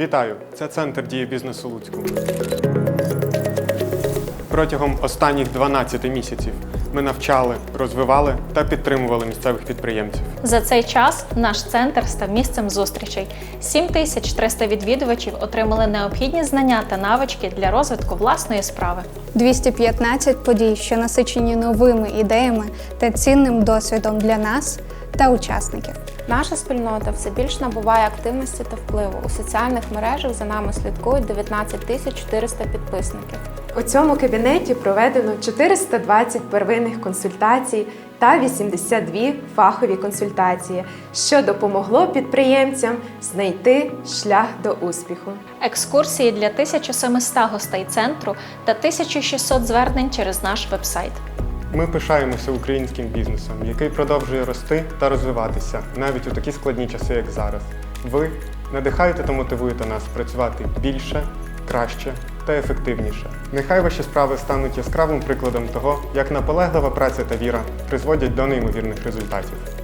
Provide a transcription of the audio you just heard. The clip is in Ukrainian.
Вітаю! Це центр дії бізнесу Луцьку. Протягом останніх 12 місяців ми навчали, розвивали та підтримували місцевих підприємців. За цей час наш центр став місцем зустрічей. 7300 відвідувачів отримали необхідні знання та навички для розвитку власної справи. 215 подій, що насичені новими ідеями та цінним досвідом для нас та учасників. Наша спільнота все більш набуває активності та впливу. У соціальних мережах за нами слідкують 19 тисяч 400 підписників. У цьому кабінеті проведено 420 первинних консультацій та 82 фахові консультації, що допомогло підприємцям знайти шлях до успіху. Екскурсії для 1700 гостей центру та 1600 звернень через наш вебсайт. Ми пишаємося українським бізнесом, який продовжує рости та розвиватися навіть у такі складні часи, як зараз. Ви надихаєте та мотивуєте нас працювати більше, краще та ефективніше. Нехай ваші справи стануть яскравим прикладом того, як наполеглива праця та віра призводять до неймовірних результатів.